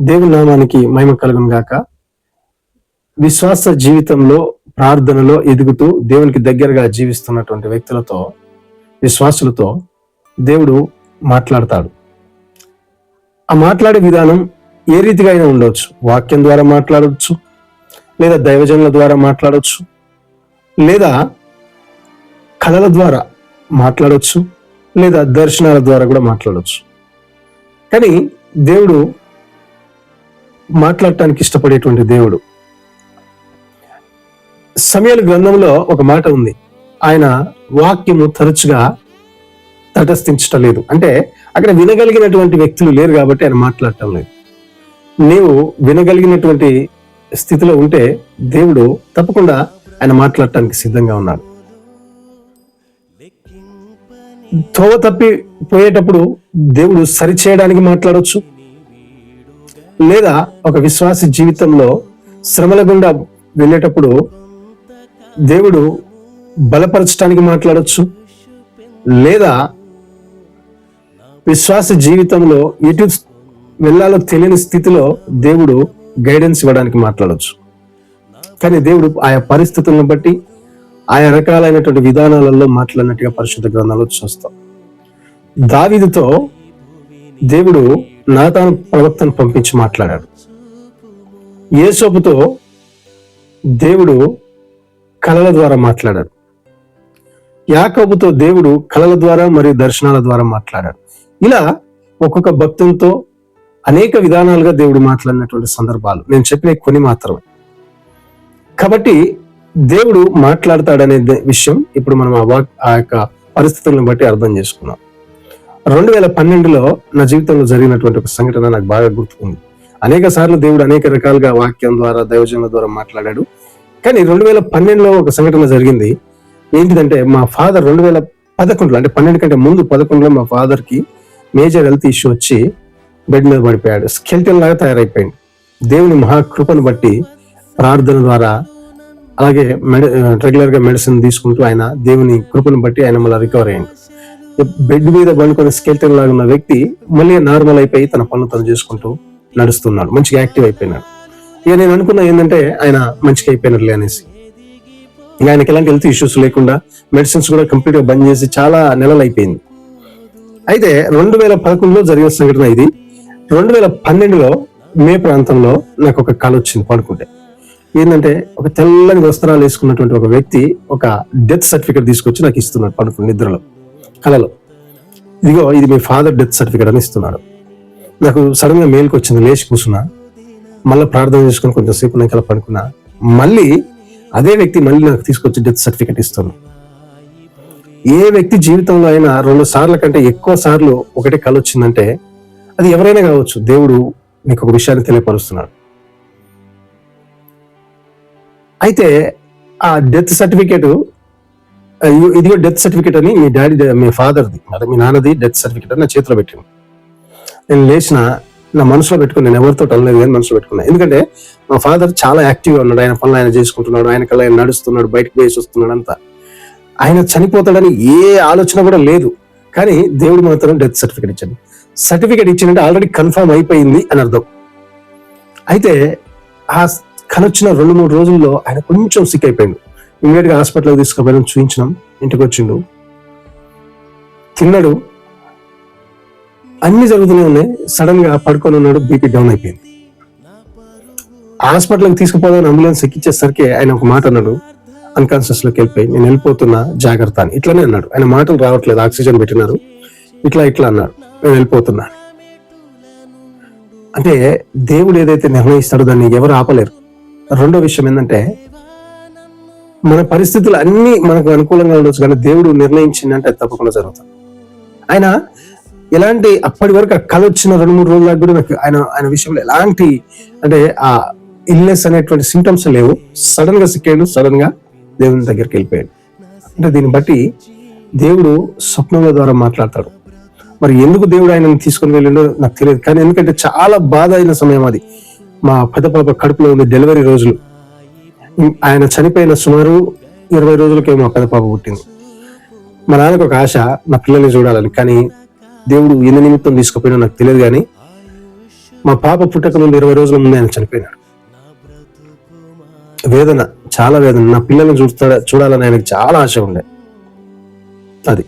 దేవుని నామానికి మహిమ కలుగును గాక. విశ్వాస జీవితంలో ప్రార్థనలో ఎదుగుతూ దేవునికి దగ్గరగా జీవిస్తున్నటువంటి వ్యక్తులతో విశ్వాసులతో దేవుడు మాట్లాడతాడు. ఆ మాట్లాడే విధానం ఏ రీతిగా అయినా ఉండవచ్చు. వాక్యం ద్వారా మాట్లాడవచ్చు లేదా దైవజనుల ద్వారా మాట్లాడవచ్చు లేదా కళల ద్వారా మాట్లాడవచ్చు లేదా దర్శనాల ద్వారా కూడా మాట్లాడవచ్చు. కానీ దేవుడు మాట్లాడటానికి ఇష్టపడేటువంటి దేవుడు. సమయాల గ్రంథంలో ఒక మాట ఉంది. ఆయన వాక్యము తరచుగా తటస్థించటం లేదు. అంటే అక్కడ వినగలిగినటువంటి వ్యక్తులు లేరు కాబట్టి ఆయన మాట్లాడటం లేదు. నీవు వినగలిగినటువంటి స్థితిలో ఉంటే దేవుడు తప్పకుండా ఆయన మాట్లాడటానికి సిద్ధంగా ఉన్నాడు. తోవ తప్పి పోయేటప్పుడు దేవుడు సరిచేయడానికి మాట్లాడవచ్చు లేదా ఒక విశ్వాస జీవితంలో శ్రమల గుండా వెళ్ళేటప్పుడు దేవుడు బలపరచడానికి మాట్లాడవచ్చు లేదా విశ్వాస జీవితంలో ఎటు వెళ్ళాలో తెలియని స్థితిలో దేవుడు గైడెన్స్ ఇవ్వడానికి మాట్లాడవచ్చు కానీ దేవుడు ఆయా పరిస్థితులను బట్టి ఆయా రకాలైనటువంటి విధానాలలో మాట్లాడినట్టుగా పరిశుద్ధ గ్రంథాలు చూస్తాం దావిదితో దేవుడు నాతాను ప్రవక్తను పంపించి మాట్లాడాడు. ఏసోపుతో దేవుడు కళల ద్వారా మాట్లాడాడు. యాకబుతో దేవుడు కళల ద్వారా మరియు దర్శనాల ద్వారా మాట్లాడాడు. ఇలా ఒక్కొక్క భక్తులతో అనేక విధానాలుగా దేవుడు మాట్లాడినటువంటి సందర్భాలు. నేను చెప్పిన కొన్ని మాత్రమే. కాబట్టి దేవుడు మాట్లాడతాడనే విషయం ఇప్పుడు మనం ఆ వాక్ ఆ యొక్క పరిస్థితులను బట్టి అర్థం చేసుకున్నాం. రెండు వేల పన్నెండులో నా జీవితంలో జరిగినటువంటి ఒక సంఘటన నాకు బాగా గుర్తుకుంది. అనేక సార్లు దేవుడు అనేక రకాలుగా వాక్యం ద్వారా దైవజనుల ద్వారా మాట్లాడాడు. కానీ రెండు వేల పన్నెండులో ఒక సంఘటన జరిగింది. ఏంటిదంటే మా ఫాదర్ రెండు వేల పదకొండులో అంటే పన్నెండు కంటే ముందు పదకొండులో మా ఫాదర్కి మేజర్ హెల్త్ ఇష్యూ వచ్చి బెడ్ మీద పడిపోయాడు. స్కెల్టన్ లాగా తయారైపోయింది. దేవుని మహాకృపను బట్టి ప్రార్థన ద్వారా అలాగే మెడి రెగ్యులర్గా మెడిసిన్ తీసుకుంటూ ఆయన దేవుని కృపను బట్టి ఆయన మళ్ళీ రికవర్ అయ్యింది బెడ్ మీద పండుకొని స్కెల్టర్ లాగా ఉన్న వ్యక్తి మళ్ళీ నార్మల్ అయిపోయి తన పనులు తను చేసుకుంటూ నడుస్తున్నాడు. మంచిగా యాక్టివ్ అయిపోయినాడు. ఇక నేను అనుకున్నా ఏంటంటే ఆయన మంచిగా అయిపోయినట్లే అనేసి. ఇక ఆయనకి ఎలాంటి హెల్త్ ఇష్యూస్ లేకుండా మెడిసిన్స్ కూడా కంప్లీట్గా బంద్ చేసి చాలా నెలలు అయిపోయింది. అయితే రెండు వేల పదకొండులో జరిగిన సంఘటన ఇది. రెండు వేల పన్నెండులో మే ప్రాంతంలో నాకు ఒక కళ వచ్చింది పడుకుంటే. ఏంటంటే ఒక తెల్లని వస్త్రాలు వేసుకున్నటువంటి ఒక వ్యక్తి ఒక డెత్ సర్టిఫికేట్ తీసుకొచ్చి నాకు ఇస్తున్నాడు పడుకుని నిద్రలో. కళలో ఇదిగో ఇది మీ ఫాదర్ డెత్ సర్టిఫికేట్ అని ఇస్తున్నాడు. నాకు సడన్గా వచ్చింది లేచి కూర్చున్నా. మళ్ళీ ప్రార్థన చేసుకుని కొంచెంసేపు నేను కల పడుకున్నా. మళ్ళీ అదే వ్యక్తి మళ్ళీ నాకు తీసుకొచ్చి డెత్ సర్టిఫికేట్ ఇస్తాను ఏ వ్యక్తి జీవితంలో అయినా రెండు సార్ల కంటే ఎక్కువ సార్లు ఒకటే కళ వచ్చిందంటే అది ఎవరైనా కావచ్చు దేవుడు నీకు ఒక విషయాన్ని తెలియపరుస్తున్నాడు. అయితే ఆ డెత్ సర్టిఫికేట్ Uh, ఇదిగో డెత్ సర్టిఫికేట్ అని మీ డాడీ మీ ఫాదర్ది అంటే మీ నాన్నది డెత్ సర్టిఫికేట్ అని నా చేతిలో పెట్టింది. నేను లేచిన నా మనసులో పెట్టుకుని నేను ఎవరితో అనలేదు కానీ మనసులో పెట్టుకున్నా. ఎందుకంటే మా ఫాదర్ చాలా యాక్టివ్గా ఉన్నాడు. ఆయన పనులు ఆయన చేసుకుంటున్నాడు ఆయన కల్లా ఆయన నడుస్తున్నాడు బయటకు వేసి వస్తున్నాడు అంతా. ఆయన చనిపోతాడని ఏ ఆలోచన కూడా లేదు. కానీ దేవుడు మాత్రం డెత్ సర్టిఫికేట్ ఇచ్చాడు. సర్టిఫికేట్ ఇచ్చిందంటే ఆల్రెడీ కన్ఫర్మ్ అయిపోయింది అని అర్థం. అయితే ఆ కనొచ్చిన రెండు మూడు రోజుల్లో ఆయన కొంచెం సిక్ అయిపోయింది ఇమీడియట్గా హాస్పిటల్కి తీసుకుపోయినాం చూపించినాం ఇంటికి వచ్చిండు. తిన్నాడు. అన్ని జరుగుతూనే ఉన్నాయి. సడన్గా పడుకొని ఉన్నాడు బీపీ డౌన్ అయిపోయింది. హాస్పిటల్కి తీసుకుపోదామని అంబులెన్స్ ఎక్కిచ్చేసరికి ఆయన ఒక మాట అన్నాడు. అన్కాన్షియస్లోకి వెళ్ళిపోయి నేను వెళ్ళిపోతున్నా జాగ్రత్త అని. ఇట్లానే అన్నాడు. ఆయన మాటలు రావట్లేదు ఆక్సిజన్ పెట్టినారు. ఇట్లా ఇట్లా అన్నాడు. నేను వెళ్ళిపోతున్నా అంటే దేవుడు ఏదైతే నిర్ణయిస్తాడో దాన్ని ఎవరు ఆపలేరు. రెండో విషయం ఏంటంటే మన పరిస్థితులు అన్ని మనకు అనుకూలంగా ఉండొచ్చు కానీ దేవుడు నిర్ణయించిందంటే అది తప్పకుండా జరుగుతుంది. ఆయన ఎలాంటి అప్పటి వరకు ఆ కళ వచ్చిన రెండు మూడు రోజుల దాకా కూడా నాకు ఆయన ఆయన విషయంలో ఎలాంటి అంటే ఆ ఇల్నెస్ అనేటువంటి సిమ్టమ్స్ లేవు. సడన్గా సిక్కాడు సడన్గా దేవుని దగ్గరికి వెళ్ళిపోయాడు. అంటే దీన్ని బట్టి దేవుడు స్వప్నముల ద్వారా మాట్లాడతాడు. మరి ఎందుకు దేవుడు ఆయనను తీసుకొని వెళ్ళిండో నాకు తెలియదు. కానీ ఎందుకంటే చాలా బాధ అయిన సమయం అది. మా పెద్ద పాప కడుపులో ఉంది డెలివరీ రోజులు. ఆయన చనిపోయిన సుమారు ఇరవై రోజులకేమో పెద్ద పాప పుట్టింది. మా నాన్నకు ఒక ఆశ నా పిల్లల్ని చూడాలని కానీ దేవుడు ఎన్ని నిమిత్తం తీసుకుపోయినా నాకు తెలియదు కానీ మా పాప పుట్టక ముందు ఇరవై రోజుల ముందు ఆయన చనిపోయినాడు. వేదన చాలా వేదన. నా పిల్లల్ని చూస్తాడా చూడాలని ఆయనకు చాలా ఆశ ఉండే. అది.